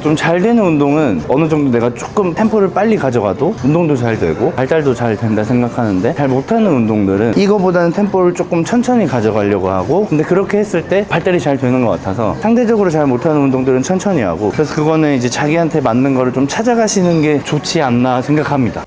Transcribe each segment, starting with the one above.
좀 잘 되는 운동은 어느 정도 내가 조금 템포를 빨리 가져가도 운동도 잘 되고 발달도 잘 된다 생각하는데 잘 못하는 운동들은 이거보다는 템포를 조금 천천히 가져가려고 하고 근데 그렇게 했을 때 발달이 잘 되는 것 같아서 상대적으로 잘 못하는 운동들은 천천히 하고 그래서 그거는 이제 자기한테 맞는 거를 좀 찾아가시는 게 좋지 않나 생각합니다.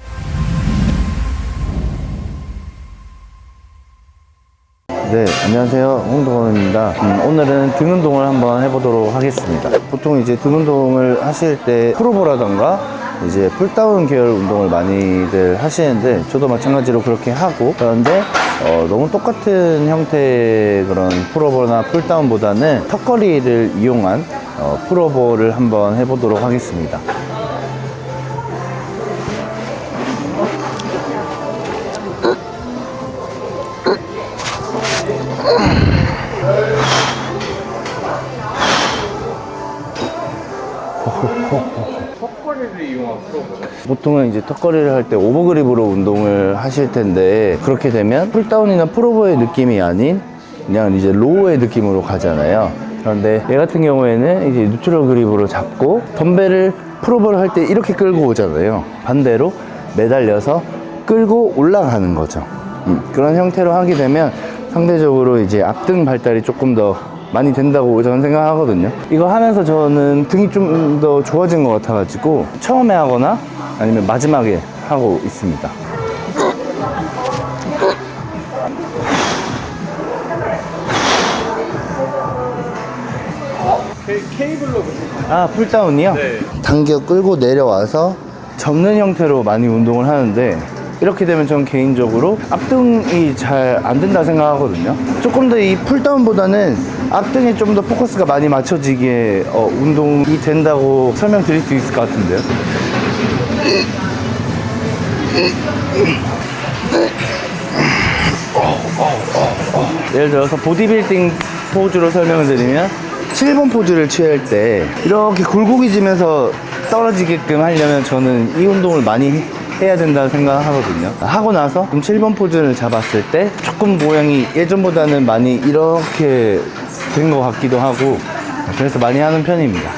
네, 안녕하세요. 홍동원입니다. 음, 오늘은 등 운동을 한번 해보도록 하겠습니다. 보통 이제 등 운동을 하실 때 프로보라던가 이제 풀다운 계열 운동을 많이들 하시는데 저도 마찬가지로 그렇게 하고 그런데 어, 너무 똑같은 형태의 그런 프로보나 풀다운보다는 턱걸이를 이용한 어, 프로보를 한번 해보도록 하겠습니다. 보통은 이제 턱걸이를 할 때 오버그립으로 운동을 하실 텐데 그렇게 되면 풀다운이나 프로보의 느낌이 아닌 그냥 이제 로우의 느낌으로 가잖아요. 그런데 얘 같은 경우에는 이제 뉴트럴 그립으로 잡고 덤벨을 프로보를 할 때 이렇게 끌고 오잖아요. 반대로 매달려서 끌고 올라가는 거죠. 음, 그런 형태로 하게 되면 상대적으로 이제 앞등 발달이 조금 더 많이 된다고 저는 생각하거든요. 이거 하면서 저는 등이 좀 더 좋아진 것 같아가지고 처음에 하거나 아니면 마지막에 하고 있습니다. 케이블로 아, 풀다운이요? 네. 당겨 끌고 내려와서 접는 형태로 많이 운동을 하는데 이렇게 되면 전 개인적으로 앞등이 잘 안 된다 생각하거든요. 조금 더 이 풀다운보다는 앞등에 좀 더 포커스가 많이 맞춰지기에 어, 운동이 된다고 설명드릴 수 있을 것 같은데요. 예를 들어서 보디빌딩 포즈로 설명을 드리면 7번 포즈를 취할 때 이렇게 굴곡이 지면서 떨어지게끔 하려면 저는 이 운동을 많이 해- 해야 된다고 생각하거든요. 하고 나서 그럼 7번 포즈를 잡았을 때 조금 모양이 예전보다는 많이 이렇게 된 것 같기도 하고 그래서 많이 하는 편입니다.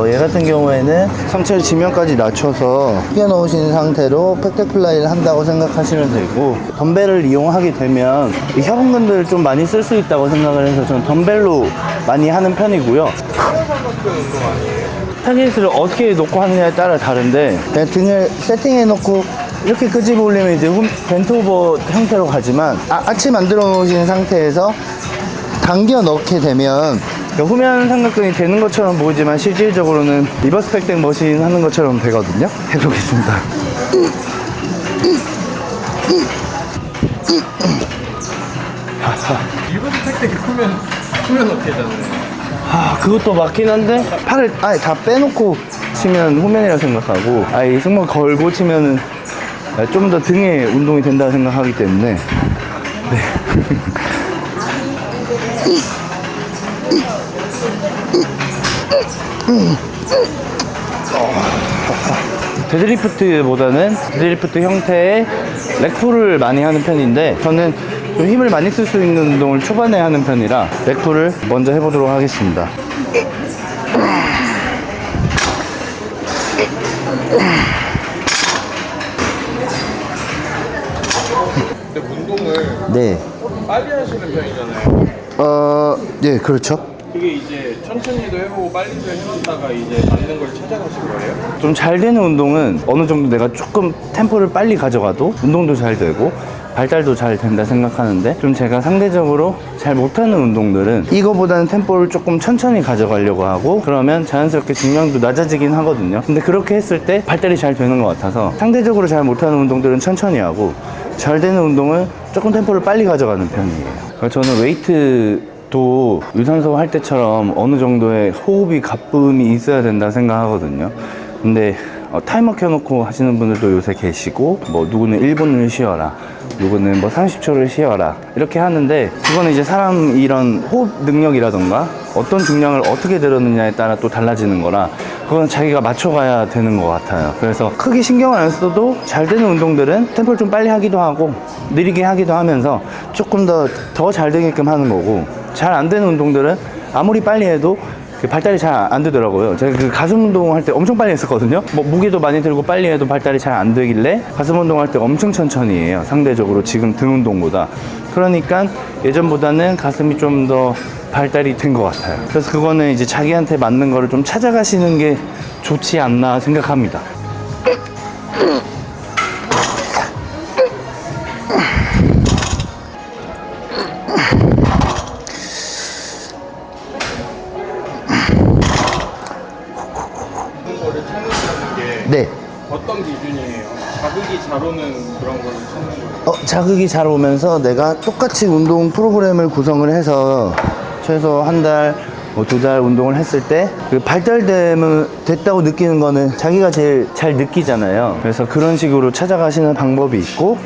어, 얘 같은 경우에는 상체를 지면까지 낮춰서 숙여놓으신 상태로 팩트플라이를 한다고 생각하시면 되고 덤벨을 이용하게 되면 이 협응근들을 좀 많이 쓸 수 있다고 생각을 해서 저는 덤벨로 많이 하는 편이고요. 타겟을 어떻게 놓고 하느냐에 따라 다른데 그냥 등을 세팅해 놓고 이렇게 끄집어 올리면 이제 홈- 벤트 오버 형태로 가지만 아, 아치 만들어 놓으신 상태에서 당겨 넣게 되면 그 후면 삼각근이 되는 것처럼 보이지만 실질적으로는 리버스 백댕 머신 하는 것처럼 되거든요. 해보겠습니다. 리버스 택틱 크면 크면 어떻게 되잖아요. 아, 그것도 맞긴 한데 팔을 아예 다 빼놓고 치면 후면이라 생각하고 아예 이 승모 걸고 치면은 좀 더 등에 운동이 된다고 생각하기 때문에 네. 데드리프트보다는 데드리프트 형태의 렉풀을 많이 하는 편인데 저는 좀 힘을 많이 쓸 수 있는 운동을 초반에 하는 편이라 렉풀을 먼저 해보도록 하겠습니다. 근데 운동을 네. 빨리 하시는 편이잖아요. 어, 네, 그렇죠. 그게 이제 천천히도 해보고 빨리도 해보다가 이제 맞는 걸 찾아가신 거예요? 좀 잘 되는 운동은 어느 정도 내가 조금 템포를 빨리 가져가도 운동도 잘 되고 발달도 잘 된다 생각하는데 좀 제가 상대적으로 잘 못하는 운동들은 이거보다는 템포를 조금 천천히 가져가려고 하고 그러면 자연스럽게 중량도 낮아지긴 하거든요. 근데 그렇게 했을 때 발달이 잘 되는 것 같아서 상대적으로 잘 못하는 운동들은 천천히 하고 잘 되는 운동은 조금 템포를 빨리 가져가는 편이에요. 그래서 저는 웨이트 도 유산소 할 때처럼 어느 정도의 호흡이 가쁨이 있어야 된다 생각하거든요. 근데 어, 타이머 켜놓고 하시는 분들도 요새 계시고 뭐 누구는 1분을 쉬어라 누구는 뭐 30초를 쉬어라 이렇게 하는데 그거는 이제 사람 이런 호흡 능력이라던가 어떤 중량을 어떻게 들었느냐에 따라 또 달라지는 거라 그건 자기가 맞춰가야 되는 것 같아요 그래서 크게 신경을 안 써도 잘 되는 운동들은 템포를 좀 빨리 하기도 하고 느리게 하기도 하면서 조금 더 더 잘 되게끔 하는 거고 잘 안 되는 운동들은 아무리 빨리 해도 그 발달이 잘 안 되더라고요. 제가 그 가슴 운동할 때 엄청 빨리 했었거든요. 뭐 무게도 많이 들고 빨리 해도 발달이 잘 안 되길래 가슴 운동할 때 엄청 천천히 해요. 상대적으로 지금 등 운동보다. 그러니까 예전보다는 가슴이 좀 더 발달이 된 것 같아요. 그래서 그거는 이제 자기한테 맞는 거를 좀 찾아가시는 게 좋지 않나 생각합니다. 네. 어떤 기준이에요? 자극이 잘 오는 그런 거를 찾는 거예요? 어, 자극이 잘 오면서 내가 똑같이 운동 프로그램을 구성을 해서 최소 한 달, 뭐 두 달 운동을 했을 때그 발달됨을 됐다고 느끼는 거는 자기가 제일 잘 느끼잖아요. 그래서 그런 식으로 찾아가시는 방법이 있고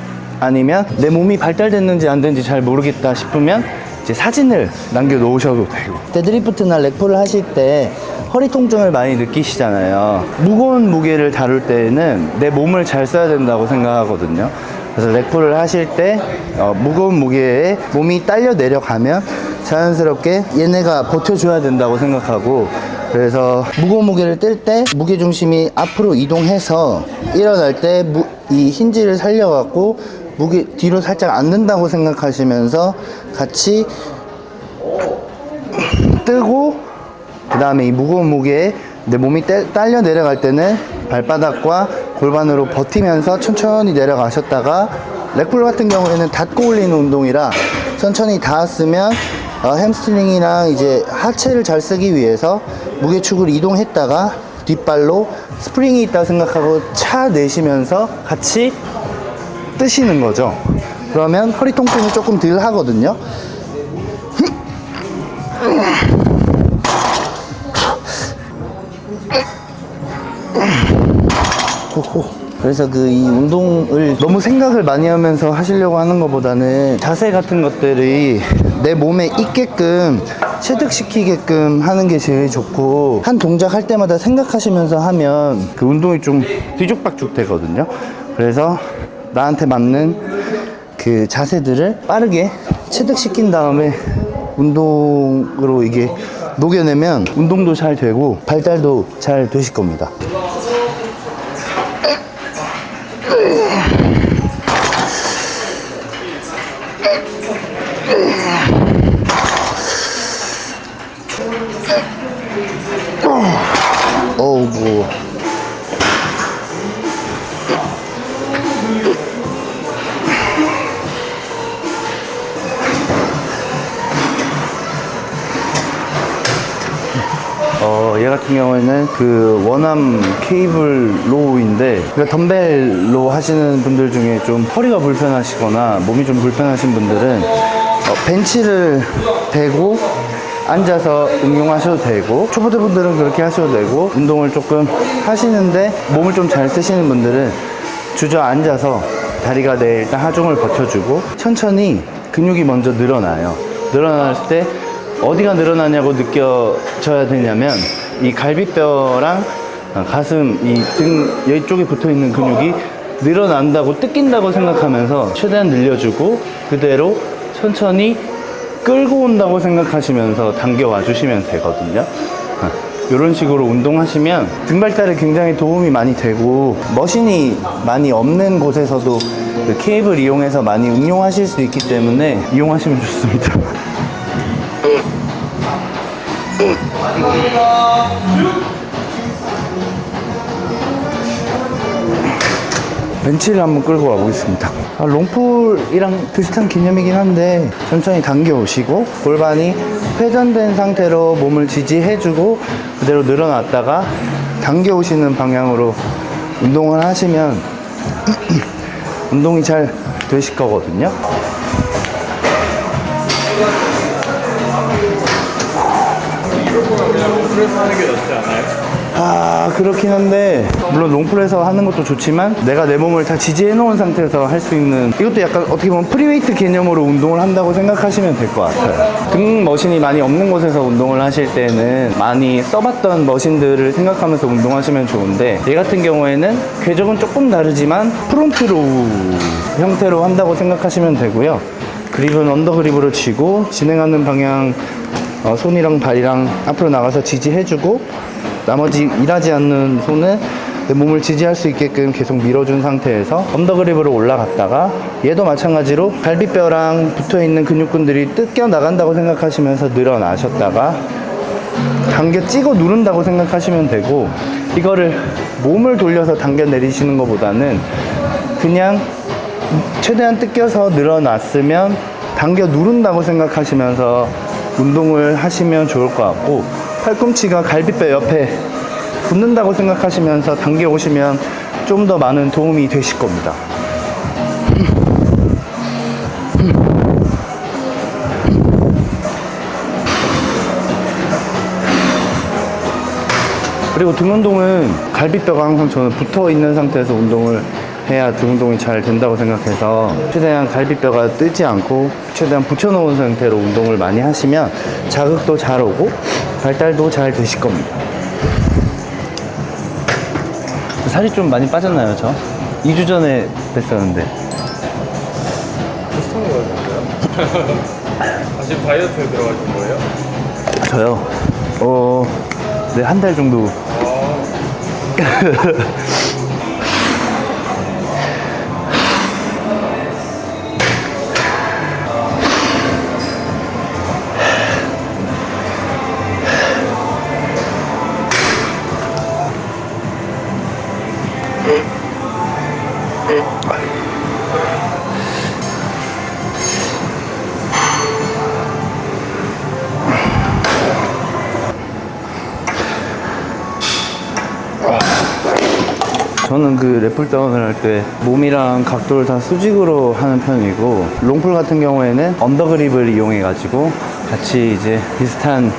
아니면 내 몸이 발달됐는지 안 됐는지 잘 모르겠다 싶으면 이제 사진을 남겨 놓으셔도 되고. 데드리프트나 렉풀을 하실 때 허리 통증을 많이 느끼시잖아요. 무거운 무게를 다룰 때는 내 몸을 잘 써야 된다고 생각하거든요. 그래서 렉풀을 하실 때 어, 무거운 무게에 몸이 딸려 내려가면 자연스럽게 얘네가 버텨줘야 된다고 생각하고 그래서 무거운 무게를 뗄 때 무게 중심이 앞으로 이동해서 일어날 때 이 힌지를 살려갖고 무게 뒤로 살짝 앉는다고 생각하시면서 같이 뜨고 그 다음에 이 무거운 무게에 내 몸이 떼- 딸려 내려갈 때는 발바닥과 골반으로 버티면서 천천히 내려가셨다가 렉풀 같은 경우에는 닫고 올리는 운동이라 천천히 닿았으면 어, 햄스트링이랑 이제 하체를 잘 쓰기 위해서 무게축을 이동했다가 뒷발로 스프링이 있다 생각하고 차 내시면서 같이 뜨시는 거죠. 그러면 허리 통증이 조금 덜 하거든요. 그래서 그 이 운동을 너무 생각을 많이 하면서 하시려고 하는 것보다는 자세 같은 것들이 내 몸에 있게끔 체득시키게끔 하는 게 제일 좋고 한 동작 할 때마다 생각하시면서 하면 그 운동이 좀 뒤죽박죽 되거든요. 그래서 나한테 맞는 그 자세들을 빠르게 체득시킨 다음에 운동으로 이게 녹여내면 운동도 잘 되고 발달도 잘 되실 겁니다. 어우 뭐 같은 경우에는 그 원암 케이블 로우인데, 그러니까 덤벨로 하시는 분들 중에 좀 허리가 불편하시거나 몸이 좀 불편하신 분들은 어, 벤치를 대고 앉아서 응용하셔도 되고, 초보자 분들은 그렇게 하셔도 되고, 운동을 조금 하시는데 몸을 좀 잘 쓰시는 분들은 주저앉아서 다리가 내 일단 하중을 버텨주고, 천천히 근육이 먼저 늘어나요. 늘어났을 때 어디가 늘어나냐고 느껴져야 되냐면 이 갈비뼈랑 어, 가슴 이등 이쪽에 붙어 있는 근육이 늘어난다고 뜯긴다고 생각하면서 최대한 늘려주고 그대로 천천히 끌고 온다고 생각하시면서 당겨와 주시면 되거든요. 이런 식으로 운동하시면 등 발달에 굉장히 도움이 많이 되고 머신이 많이 없는 곳에서도 그 케이블 이용해서 많이 응용하실 수 있기 때문에 이용하시면 좋습니다. 벤치를 한번 끌고 와보겠습니다. 아, 롱풀이랑 비슷한 개념이긴 한데 천천히 당겨 오시고 골반이 회전된 상태로 몸을 지지해주고 그대로 늘어났다가 당겨 오시는 방향으로 운동을 하시면 운동이 잘 되실 거거든요. 프레스 하는 게 낫지 않아요? 아 그렇긴 한데 물론 롱풀에서 하는 것도 좋지만 내가 내 몸을 다 지지해 놓은 상태에서 할 수 있는 이것도 약간 어떻게 보면 프리웨이트 개념으로 운동을 한다고 생각하시면 될 것 같아요 등 머신이 많이 없는 곳에서 운동을 하실 때는 많이 써봤던 머신들을 생각하면서 운동하시면 좋은데 얘 같은 경우에는 궤적은 조금 다르지만 프론트 로우 형태로 한다고 생각하시면 되고요 그립은 언더 그립으로 쥐고 진행하는 방향 어, 손이랑 발이랑 앞으로 나가서 지지해주고 나머지 일하지 않는 손은 내 몸을 지지할 수 있게끔 계속 밀어준 상태에서 언더그립으로 올라갔다가 얘도 마찬가지로 갈비뼈랑 붙어있는 근육군들이 뜯겨 나간다고 생각하시면서 늘어나셨다가 당겨 찍어 누른다고 생각하시면 되고 이거를 몸을 돌려서 당겨 내리시는 것보다는 그냥 최대한 뜯겨서 늘어났으면 당겨 누른다고 생각하시면서 운동을 하시면 좋을 것 같고 팔꿈치가 갈비뼈 옆에 붙는다고 생각하시면서 당겨 오시면 좀 더 많은 도움이 되실 겁니다. 그리고 등 운동은 갈비뼈가 항상 저는 붙어 있는 상태에서 운동을 해야 등 운동이 잘 된다고 생각해서 최대한 갈비뼈가 뜨지 않고 최대한 붙여놓은 상태로 운동을 많이 하시면 자극도 잘 오고 발달도 잘 되실 겁니다. 살이 좀 많이 빠졌나요, 저? 2주 전에 뺐었는데. 비슷한 거 같은데요? 다시 다이어트에 들어가신 거예요? 저요? 어, 네, 한 달 정도. 저는 그 랩풀다운을 할 때 몸이랑 각도를 다 수직으로 하는 편이고 롱풀 같은 경우에는 언더그립을 이용해 가지고 같이 이제 비슷한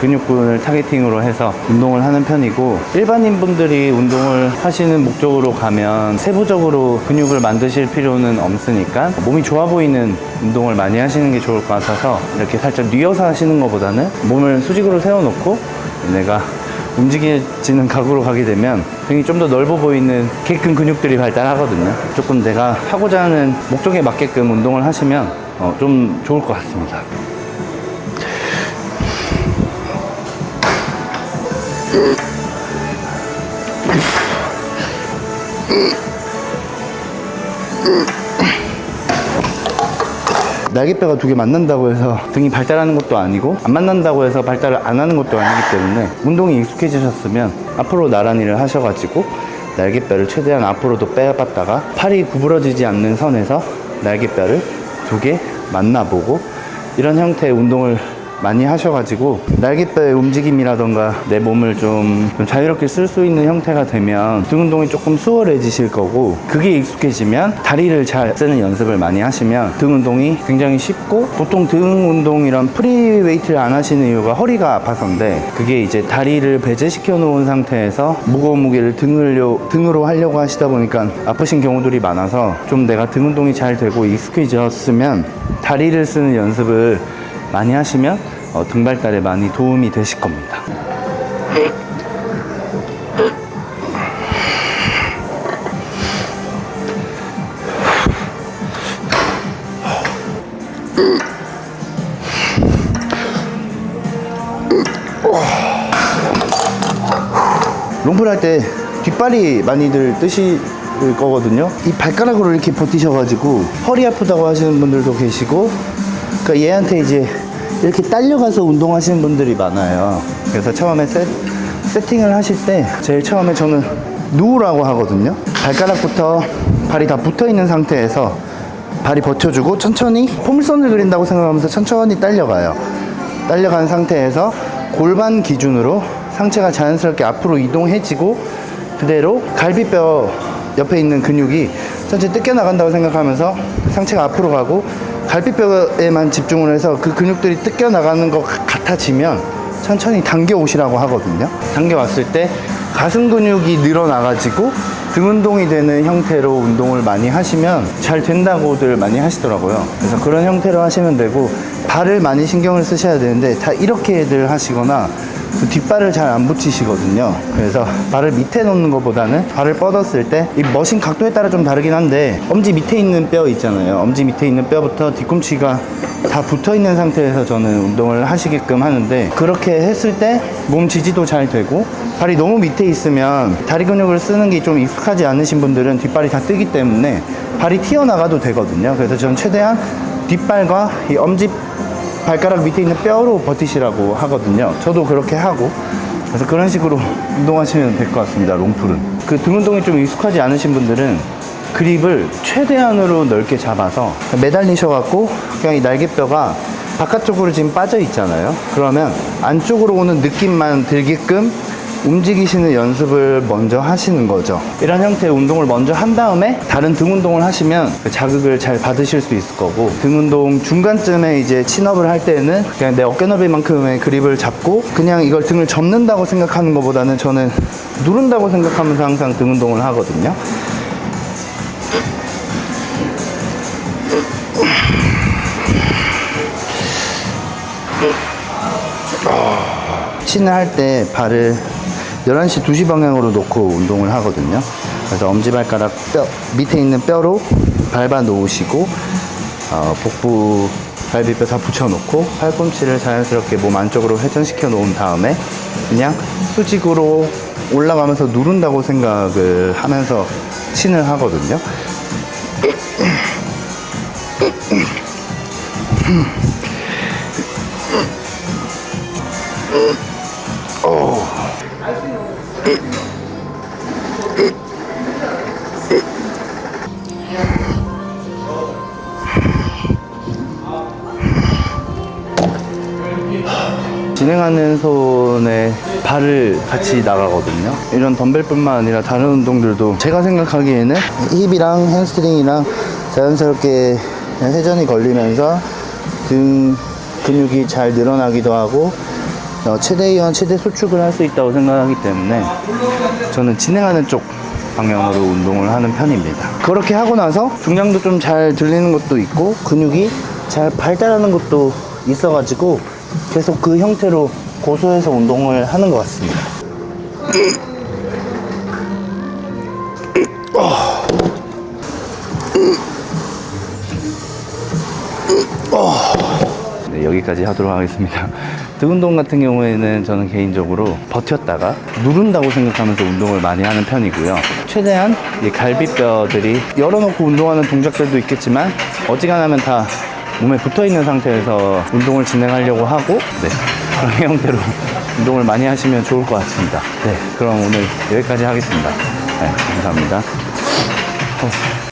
근육군을 타겟팅으로 해서 운동을 하는 편이고 일반인 분들이 운동을 하시는 목적으로 가면 세부적으로 근육을 만드실 필요는 없으니까 몸이 좋아 보이는 운동을 많이 하시는 게 좋을 것 같아서 이렇게 살짝 뉘어서 하시는 것보다는 몸을 수직으로 세워놓고 내가 움직여지는 각으로 가게 되면 등이 좀 더 넓어 보이는 키큰 근육들이 발달하거든요. 조금 내가 하고자 하는 목적에 맞게끔 운동을 하시면 어, 좀 좋을 것 같습니다. 날개뼈가 두 개 만난다고 해서 등이 발달하는 것도 아니고 안 만난다고 해서 발달을 안 하는 것도 아니기 때문에 운동이 익숙해지셨으면 앞으로 나란히를 하셔가지고 날개뼈를 최대한 앞으로도 빼봤다가 팔이 구부러지지 않는 선에서 날개뼈를 두 개 만나보고 이런 형태의 운동을 많이 하셔가지고 날개뼈의 움직임이라던가 내 몸을 좀, 좀 자유롭게 쓸 수 있는 형태가 되면 등 운동이 조금 수월해지실 거고 그게 익숙해지면 다리를 잘 쓰는 연습을 많이 하시면 등 운동이 굉장히 쉽고 보통 등 운동이란 프리웨이트를 안 하시는 이유가 허리가 아파서인데 그게 이제 다리를 배제시켜 놓은 상태에서 무거운 무게를 등을요, 등으로 하려고 하시다 보니까 아프신 경우들이 많아서 좀 내가 등 운동이 잘 되고 익숙해졌으면 다리를 쓰는 연습을 많이 하시면 어, 등 발달에 많이 도움이 되실 겁니다. 롱풀 할 때 뒷발이 많이들 뜨실 거거든요. 이 발가락으로 이렇게 버티셔가지고 허리 아프다고 하시는 분들도 계시고, 그러니까 얘한테 이제 이렇게 딸려가서 운동하시는 분들이 많아요. 그래서 처음에 세, 세팅을 하실 때 제일 처음에 저는 누우라고 하거든요. 발가락부터 발이 다 붙어 있는 상태에서 발이 버텨주고 천천히 포물선을 그린다고 생각하면서 천천히 딸려가요. 딸려간 상태에서 골반 기준으로 상체가 자연스럽게 앞으로 이동해지고 그대로 갈비뼈 옆에 있는 근육이 전체 뜯겨 나간다고 생각하면서 상체가 앞으로 가고 갈비뼈에만 집중을 해서 그 근육들이 뜯겨 나가는 것 같아지면 천천히 당겨 오시라고 하거든요. 당겨 왔을 때 가슴 근육이 늘어나가지고 등 운동이 되는 형태로 운동을 많이 하시면 잘 된다고들 많이 하시더라고요. 그래서 그런 형태로 하시면 되고 발을 많이 신경을 쓰셔야 되는데 다 이렇게들 하시거나 그 뒷발을 잘 안 붙이시거든요. 그래서 발을 밑에 놓는 것보다는 발을 뻗었을 때 이 머신 각도에 따라 좀 다르긴 한데 엄지 밑에 있는 뼈 있잖아요. 엄지 밑에 있는 뼈부터 뒤꿈치가 다 붙어 있는 상태에서 저는 운동을 하시게끔 하는데 그렇게 했을 때 몸 지지도 잘 되고 발이 너무 밑에 있으면 다리 근육을 쓰는 게 좀 익숙하지 않으신 분들은 뒷발이 다 뜨기 때문에 발이 튀어나가도 되거든요. 그래서 저는 최대한 뒷발과 이 엄지 발가락 밑에 있는 뼈로 버티시라고 하거든요. 저도 그렇게 하고 그래서 그런 식으로 운동하시면 될 것 같습니다. 롱풀은 그 등 운동이 좀 익숙하지 않으신 분들은 그립을 최대한으로 넓게 잡아서 매달리셔갖고 그냥 이 날개뼈가 바깥쪽으로 지금 빠져 있잖아요. 그러면 안쪽으로 오는 느낌만 들게끔 움직이시는 연습을 먼저 하시는 거죠. 이런 형태의 운동을 먼저 한 다음에 다른 등 운동을 하시면 그 자극을 잘 받으실 수 있을 거고 등 운동 중간쯤에 이제 친업을 할 때는 그냥 내 어깨 넓이만큼의 그립을 잡고 그냥 이걸 등을 접는다고 생각하는 것보다는 저는 누른다고 생각하면서 항상 등 운동을 하거든요. 신을 할 때 발을 11시, 2시 방향으로 놓고 운동을 하거든요. 그래서 엄지발가락 뼈, 밑에 있는 뼈로 밟아 놓으시고, 어, 복부, 갈비뼈 다 붙여놓고, 팔꿈치를 자연스럽게 몸 안쪽으로 회전시켜 놓은 다음에, 그냥 수직으로 올라가면서 누른다고 생각을 하면서 신을 하거든요. 진행하는 손에 발을 같이 나가거든요. 이런 덤벨뿐만 아니라 다른 운동들도 제가 생각하기에는 힙이랑 햄스트링이랑 자연스럽게 회전이 걸리면서 등 근육이 잘 늘어나기도 하고 어, 최대 이완, 최대 수축을 할 수 있다고 생각하기 때문에 저는 진행하는 쪽 방향으로 운동을 하는 편입니다. 그렇게 하고 나서 중량도 좀 잘 들리는 것도 있고 근육이 잘 발달하는 것도 있어가지고 계속 그 형태로 고소해서 운동을 하는 것 같습니다. 네, 여기까지 하도록 하겠습니다. 등 운동 같은 경우에는 저는 개인적으로 버텼다가 누른다고 생각하면서 운동을 많이 하는 편이고요. 최대한 이 갈비뼈들이 열어놓고 운동하는 동작들도 있겠지만 어지간하면 다 몸에 붙어 있는 상태에서 운동을 진행하려고 하고 네, 그런 형태로 운동을 많이 하시면 좋을 것 같습니다. 네, 그럼 오늘 여기까지 하겠습니다. 네, 감사합니다. 어.